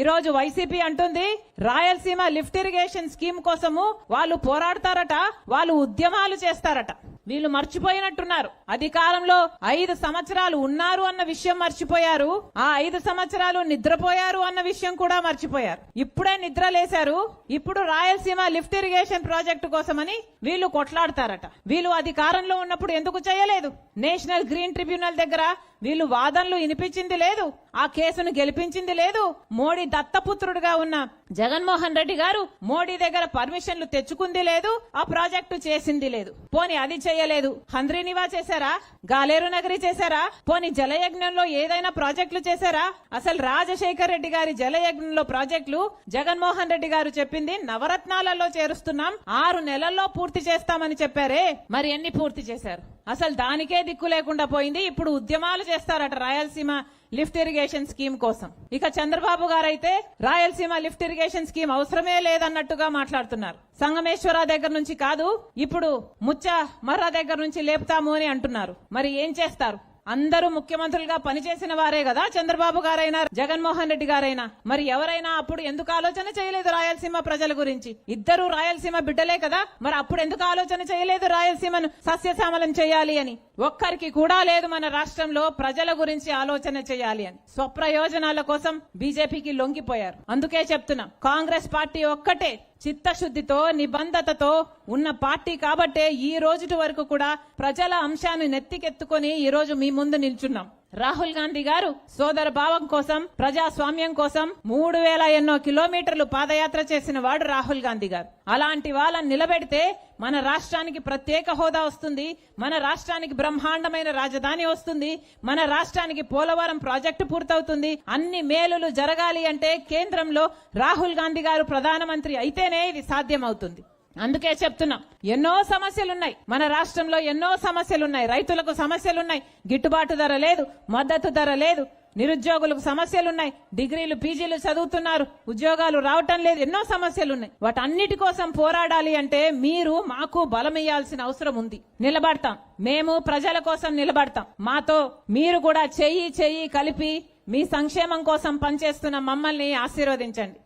ఈరోజు వైసీపీ అంటుంది Rayalaseema lift irrigation scheme కోసము వాళ్ళు పోరాడతారట వాళ్ళు ఉద్యమాలు చేస్తారట. వీళ్ళు మర్చిపోయినట్టున్నారు. అధికారంలో ఐదు సంవత్సరాలు ఉన్నారు అన్న విషయం మర్చిపోయారు ఆ ఐదు సంవత్సరాలు నిద్రపోయారు అన్న విషయం కూడా మర్చిపోయారు. ఇప్పుడే నిద్ర లేశారు ఇప్పుడు రాయలసీమ లిఫ్ట్ ఇరిగేషన్ ప్రాజెక్టు కోసమని వీళ్ళు కొట్లాడతారట. వీళ్ళు అధికారంలో ఉన్నప్పుడు ఎందుకు చేయలేదు? నేషనల్ గ్రీన్ ట్రిబ్యునల్ దగ్గర వీళ్ళు వాదనలు వినిపించింది లేదు ఆ కేసును గెలిపించింది లేదు. మోడీ దత్తపుత్రుడుగా ఉన్న జగన్మోహన్ రెడ్డి గారు మోడీ దగ్గర పర్మిషన్లు తెచ్చుకుంది లేదు ఆ ప్రాజెక్టు చేసింది లేదు. పోని అది చేయలేదు. హంద్రీనివా చేశారా? గాలేరు నగరి చేశారా? పోని జలయజ్ఞంలో ఏదైనా ప్రాజెక్టులు చేశారా? అసలు రాజశేఖర్ రెడ్డి గారి జలయజ్ఞంలో ప్రాజెక్టులు జగన్మోహన్ రెడ్డి గారు చెప్పింది నవరత్నాలలో చేరుస్తున్నాం ఆరు నెలల్లో పూర్తి చేస్తామని చెప్పారే. మరి ఎన్ని పూర్తి చేశారు? అసలు దానికే దిక్కు లేకుండా పోయింది. ఇప్పుడు ఉద్యమాలు చేస్తారట రాయలసీమ లిఫ్ట్ ఇరిగేషన్ స్కీమ్ కోసం. ఇక చంద్రబాబు గారైతే రాయలసీమ లిఫ్ట్ ఇరిగేషన్ స్కీమ్ అవసరమే లేదన్నట్టుగా మాట్లాడుతున్నారు. సంగమేశ్వర దగ్గర నుంచి కాదు ఇప్పుడు ముచ్చ మర్ర దగ్గర నుంచి లేపుతాము అని అంటున్నారు. మరి ఏం చేస్తారు? అందరూ ముఖ్యమంత్రులుగా పనిచేసిన వారే కదా చంద్రబాబు గారైనా జగన్మోహన్ రెడ్డి గారైనా. మరి ఎవరైనా అప్పుడు ఎందుకు ఆలోచన చేయలేదు రాయలసీమ ప్రజల గురించి? ఇద్దరు రాయలసీమ బిడ్డలే కదా. మరి అప్పుడు ఎందుకు ఆలోచన చేయలేదు రాయలసీమను సస్యశ్యామలం చేయాలి అని? ఒక్కరికి కూడా లేదు మన రాష్ట్రంలో ప్రజల గురించి ఆలోచన చేయాలి అని. స్వప్రయోజనాల కోసం బీజేపీకి లొంగిపోయారు. అందుకే చెప్తున్నా కాంగ్రెస్ పార్టీ ఒక్కటే చిత్తశుద్ధితో నిబంధతతో ఉన్న పార్టీ కాబట్టే ఈ రోజుటి వరకు కూడా ప్రజల అంశాన్ని నెత్తికెత్తుకొని ఈ రోజు మీ ముందు నిల్చున్నాం. రాహుల్ గాంధీ గారు సోదర భావం కోసం ప్రజాస్వామ్యం కోసం మూడు వేల ఎన్నో కిలోమీటర్లు పాదయాత్ర చేసిన వాడు రాహుల్ గాంధీ గారు. అలాంటి వాళ్ళని నిలబెడితే మన రాష్ట్రానికి ప్రత్యేక హోదా వస్తుంది మన రాష్ట్రానికి బ్రహ్మాండమైన రాజధాని వస్తుంది మన రాష్ట్రానికి పోలవరం ప్రాజెక్టు పూర్తవుతుంది. అన్ని మేలులు జరగాలి అంటే కేంద్రంలో రాహుల్ గాంధీ గారు ప్రధానమంత్రి అయితేనే ఇది సాధ్యమవుతుంది. అందుకే చెప్తున్నాం. ఎన్నో సమస్యలున్నాయి. మన రాష్ట్రంలో ఎన్నో సమస్యలున్నాయి. రైతులకు సమస్యలున్నాయి. గిట్టుబాటు ధర లేదు. మద్దతు ధర లేదు. నిరుద్యోగులకు సమస్యలున్నాయి. డిగ్రీలు పీజీలు చదువుతున్నారు. ఉద్యోగాలు రావటం లేదు. ఎన్నో సమస్యలున్నాయి. వాటన్నిటి కోసం పోరాడాలి అంటే మీరు మాకు బలమియ్యాల్సిన అవసరం ఉంది. నిలబడతాం. మేము ప్రజల కోసం నిలబడతాం. మాతో మీరు కూడా చెయ్యి చెయ్యి కలిపి మీ సంక్షేమం కోసం పనిచేస్తున్న మమ్మల్ని ఆశీర్వదించండి.